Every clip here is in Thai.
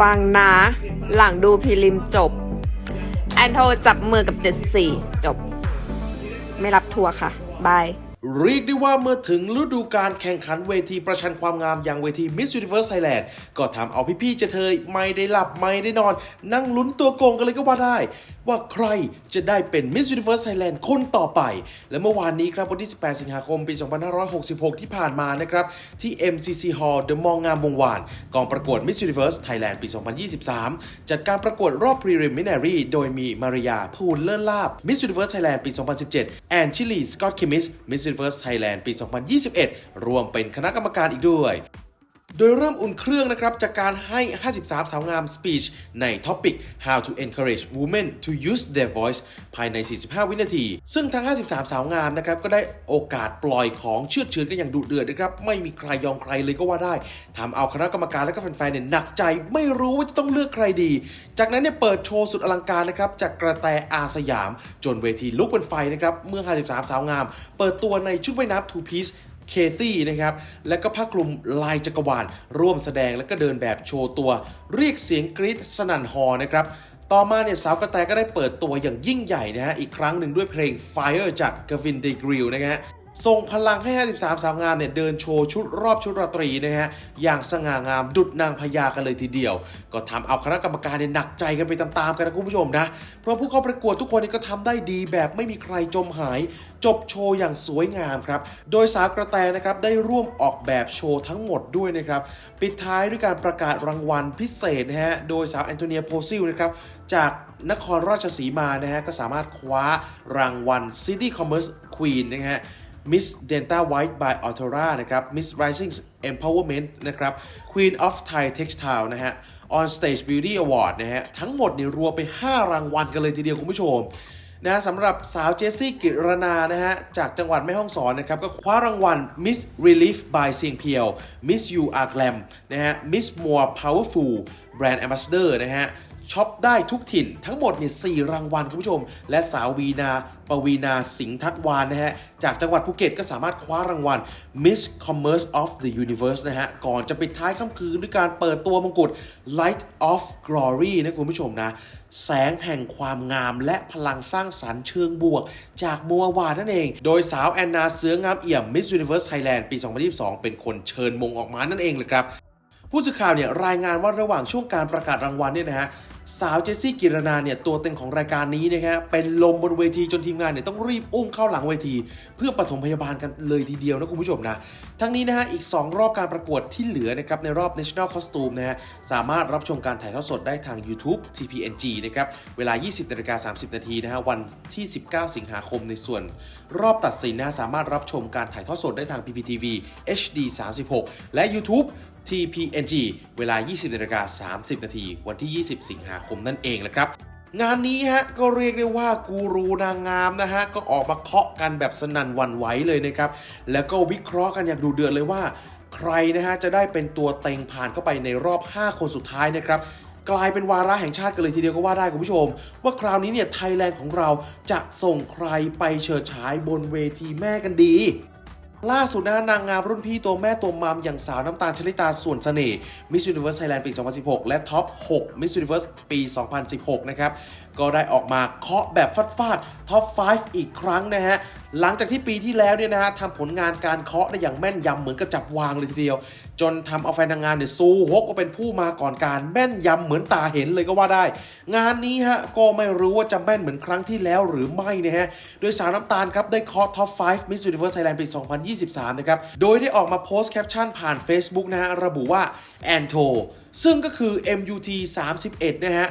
ฟังนะ หลังดูพรีลิมจบ แอนโทจับมือกับเจสี่จบ ไม่รับทัวร์ค่ะ บาย เรียกได้ว่าเมื่อถึงฤดูการแข่งขันเวทีประชันความงามอย่างเวที Miss Universe Thailand ก็ทำเอาพี่ๆเจะเทยไม่ได้หลับไม่ได้นอน นั่งลุ้นตัวโกงกันเลยก็ว่าได้ ว่าใครจะได้เป็น Miss Universe Thailand คนต่อไป และเมื่อวานนี้ครับวันที่ 18 สิงหาคมปี 2566 ที่ผ่านมานะครับ ที่ MCC Hall เดอะมองงามวงวาน กองประกวด Miss Universe Thailand ปี 2023 จัดการประกวดรอบ Preliminary โดยมีมาริยาพูลเลิศลาบ Miss Universe Thailand ปี 2017 แอนชิลีสกอตคิมิส Miss Universe Thailand ปี 2021 ร่วมเป็นคณะกรรมการอีกด้วย โดยเริ่มอุ่นเครื่องนะครับจากการให้ 53 สาวงาม speech ใน topic how to encourage women to use their voice ภายใน 45 วินาที ซึ่งทั้ง 53 สาวงามนะครับก็ได้โอกาสปล่อยของเชื่อเฉือนกันอย่างดุเดือดนะครับไม่มีใครยอมใครเลยก็ว่าได้ทำเอาคณะกรรมการและก็แฟนๆเนี่ยหนักใจไม่รู้ว่าจะต้องเลือกใครดี จากนั้นเนี่ยเปิดโชว์สุดอลังการนะครับจากกระแตอาสยาม จนเวทีลุกเป็นไฟนะครับเมื่อ 53 สาวงาม เปิดตัวในชุดว่ายน้ำ two piece เคซี่นะครับ และก็ผ้าคลุมลายจักรวาล ร่วมแสดงและก็เดินแบบโชว์ตัว เรียกเสียงกรี๊ดสนั่นฮอนะครับต่อมาเนี่ยสาวกระแตก็ได้เปิดตัวอย่างยิ่งใหญ่นะฮะอีกครั้งหนึ่งด้วยเพลง Fire จาก Gavin De g r i l นะฮะ ส่งพลังให้ 53 สาวงามเนี่ยเดินโชว์ชุดรอบชุดราตรีนะฮะ อย่างสง่างามดุดนางพญากันเลยทีเดียว ก็ทำเอาคณะกรรมการเนี่ยหนักใจกันไปตามๆกันนะคุณผู้ชมนะ เพราะผู้เข้าประกวดทุกคนเนี่ยก็ทำได้ดีแบบไม่มีใครจมหาย จบโชว์อย่างสวยงามครับ โดยสาวกระแตนะครับได้ร่วมออกแบบโชว์ทั้งหมดด้วยนะครับ ปิดท้ายด้วยการประกาศรางวัลพิเศษนะฮะ โดยสาวแอนโทเนียโพซิลนะครับจากนครราชสีมานะฮะก็สามารถคว้ารางวัล City Commerce Queen นะฮะ Miss Denta White by Autora นะครับ Miss Rising Empowerment นะครับ Queen of Thai Textile นะฮะ On Stage Beauty Award นะฮะ ทั้งหมดเนี่ยรวมไป 5 รางวัลกันเลยทีเดียวคุณผู้ชมนะสำหรับสาวเจสซี่กิรนานะฮะ จากจังหวัดแม่ฮ่องสอนนะครับ ก็คว้ารางวัล Miss Relief by เสียงเพียว Miss You Are Glam นะฮะ Miss More Powerful Brand Ambassador นะฮะ ช็อปได้ทุกถิ่นทั้งหมดเนี่ยสรางวัลคุณผู้ชม และสาววีนาปวีนาสิงห์ทัตวานนะฮะ จากจังหวัดภูเก็ตก็สามารถคว้ารางวัล Miss Commerce of the Universe นะฮะ ก่อนจะปิดท้ายค่ำคืนด้วยการเปิดตัวมงกุฎ Light of Glory นะคุณผู้ชมนะ แสงแห่งความงามและพลังสร้างสรรค์เชิงบวก จากมัววานั่นเอง โดยสาวแอนนาเสืองามเอี่ยม Miss Universe Thailand ปี 2022 เป็นคนเชิญมงออกมานั่นเองเลยครับผู้สื่อข่าวเนี่ยรายงานว่าระหว่างช่วงการประกาศรางวัลเนี่ยนะฮะ สาวเจสซี่กิรนาเนี่ยตัวเต็งของรายการนี้นะฮะเป็นลมบนเวทีจนทีมงานเนี่ยต้องรีบอุ้มเข้าหลังเวที เพื่อปฐมพยาบาลกันเลยทีเดียวนะคุณผู้ชมนะ ทั้งนี้นะฮะอีก 2 รอบการประกวดที่เหลือนะครับในรอบ National Costume นะฮะสามารถรับชมการถ่ายทอดสดได้ทาง YouTube TPNG นะครับเวลา 20นาฬิกา30 นาทีนะฮะวันที่ 19 สิงหาคมในส่วน รอบตัดสินนะสามารถรับชมการถ่ายทอดสดได้ทาง PPTV HD 36 และ YouTube TPNG เวลา 20นาฬิกา30 นาทีวันที่ 20 สิงหาคมนั่นเองแหละครับ งานนี้ฮะก็เรียกได้ว่ากูรูนางงามนะฮะก็ออกมาเคาะกันแบบสนั่นวันไหวเลยนะครับ แล้วก็วิเคราะห์กันอย่างดูเดือดเลยว่า ใครนะฮะจะได้เป็นตัวเต็งผ่านเข้าไปในรอบ 5 คนสุดท้ายนะครับกลายเป็นวาระแห่งชาติกันเลยทีเดียวก็ว่าได้คุณผู้ชม ว่าคราวนี้เนี่ยไทยแลนด์ของเราจะส่งใครไปเฉิดฉายบนเวทีแม่กันดี ล่าสุดนะนางงามรุ่นพี่ตัวแม่ตัวมัมอย่างสาวน้ำตาลชลิตาส่วนเสน่ห์มิส s u n i v e r s e Thailand ปี 2016 และท็อป 6 Miss Universe ปี 2016 นะครับ ก็ได้ออกมาเคาะแบบฟาดฟาดท็อป 5 อีกครั้งนะฮะหลังจากที่ปีที่แล้วเนี่ยนะฮะทำผลงานการเคาะได้อย่างแม่นยำเหมือนกับจับวางเลยทีเดียว จนทำเอาแฟนนางงามเนี่ยสู้ฮกก็เป็นผู้มาก่อนการแม่นยำเหมือนตาเห็นเลยก็ว่าได้ งานนี้ฮะก็ไม่รู้ว่าจะแม่นเหมือนครั้งที่แล้วหรือไม่นะฮะโดยสาวน้ำตาลครับได้เคาะท็อป 5 Miss Universe Thailand ปี 2023 นะครับ โดยได้ออกมาโพสต์แคปชั่นผ่าน Facebook นะฮะระบุว่าแอนโทซึ่งก็คือ MUT 31 นะฮะ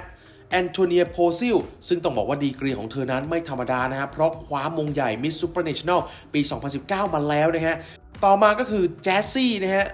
แอนโทเนียโพซิลซึ่งต้องบอกว่าดีกรีของเธอนั้นไม่ธรรมดานะครับเพราะคว้ามงใหญ่ Miss Supranational ปี 2019 มาแล้วนะฮะต่อมาก็คือแจสซี่นะฮะ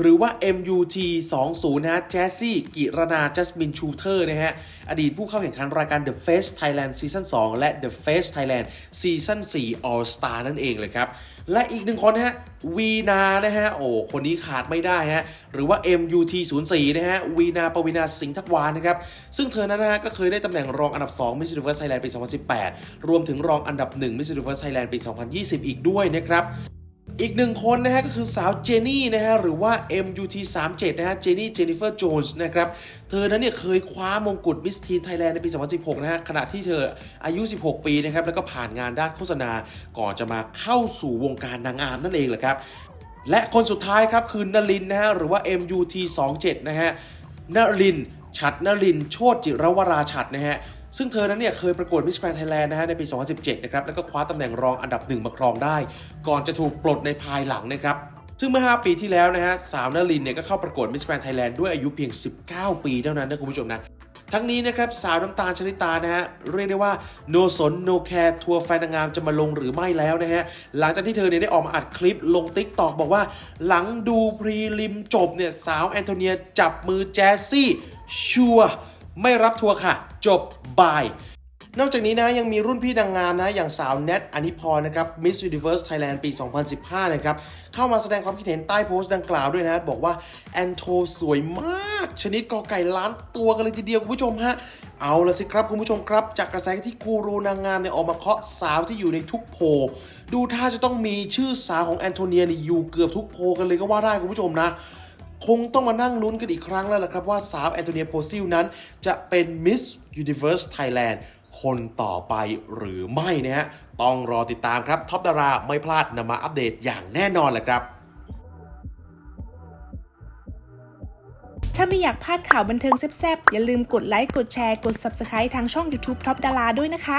หรือว่า MUT 20นะฮะแจสซี่กิรนาจัสมินชูเทอร์นะฮะ อดีตผู้เข้าแข่งขันรายการ The Face Thailand Season 2 และ The Face Thailand Season 4 All Star นั่นเองเลยครับ และอีกหนึ่งคนนะฮะวีนานะฮะ โอ้คนนี้ขาดไม่ได้ฮะ หรือว่า MUT 04นะฮะวีนาปวีนาสิงห์ทักวานนะครับ ซึ่งเธอนั้นนะฮะ ก็เคยได้ตำแหน่งรองอันดับ 2 Miss Universe Thailand ปี 2018 รวมถึงรองอันดับ 1 Miss Universe Thailand ปี 2020 อีกด้วยนะครับ อีกหนึ่งคนนะฮะก็คือสาวเจนี่นะฮะหรือว่า MUT 37นะฮะเจนี่เจนิเฟอร์โจนส์นะครับ เธอนั้นเนี่ยเคยคว้ามงกุฎมิสทีนไทยแลนด์ในปี 2016 นะฮะขณะที่เธออายุ 16 ปีนะครับ แล้วก็ผ่านงานด้านโฆษณาก่อนจะมาเข้าสู่วงการนางงามนั่นเองแหละครับ และคนสุดท้ายครับคือนลินนะฮะหรือว่า MUT 27นะฮะนลิน ฉัดนลิน โชติจิรวราฉัดนะฮะ ซึ่งเธอนั้นเนี่ยเคยประกวดมิสแกรน n d ไทยแลนด์นะฮะในปี 2017 นะครับ แล้วก็คว้าตำแหน่งรองอันดับหนึ่งมาครองได้ ก่อนจะถูกปลดในภายหลังนะครับซึ่งเมื่อ 5 ปีที่แล้วนะฮะสาวนลินเนี่ยก็เข้าประกวดมิสแกรน n d ไทยแลนด์ด้วยอายุเพียง 19 ปีเท่านั้นนะคุณผู้ชมนะทั้งนี้นะครับสาวน้ำตาลชลิตานะฮะเรียกได้ว่าโนสนโนแคร์ทัวร์แฟนนางงามจะมาลงหรือไม่แล้วนะฮะหลังจากที่เธอเนี่ยได้ออกมาอัดคลิปลงติ๊กตอกบอกว่า หลังดูพรีลิมจบเนี่ยสาวแอนโทเนียจับมือแจซี่ชัวร์ ไม่รับทัวร์ค่ะ จบบาย นอกจากนี้นะยังมีรุ่นพี่นางงามนะอย่างสาวเนทอนิพรนะครับ Miss Universe Thailand ปี 2015 นะครับ เข้ามาแสดงความคิดเห็นใต้โพสต์ดังกล่าวด้วยนะ บอกว่า แอนโทสวยมาก ชนิดกอไก่ล้านตัวกันเลยทีเดียวคุณผู้ชมฮะ เอาละสิครับคุณผู้ชมครับ จากกระแสที่กูรูนางงามเนี่ยออกมาเคาะสาวที่อยู่ในทุกโพดูท่าจะต้องมีชื่อสาวของแอนโทเนียนี่อยู่เกือบทุกโพกันเลยก็ว่าได้คุณผู้ชมนะ คงต้องมานั่งลุ้นกันอีกครั้งแล้วล่ะครับว่าสาวแอนโทเนียโพซิลนั้น จะเป็น Miss Universe Thailand คนต่อไปหรือไม่นะฮะ ต้องรอติดตามครับ ท็อปดาราไม่พลาดนำมาอัปเดตอย่างแน่นอนแหละครับ ถ้าไม่อยากพลาดข่าวบันเทิงแซ่บๆ อย่าลืมกดไลค์ กดแชร์ กด Subscribe ทางช่อง YouTube Top ดาราด้วยนะคะ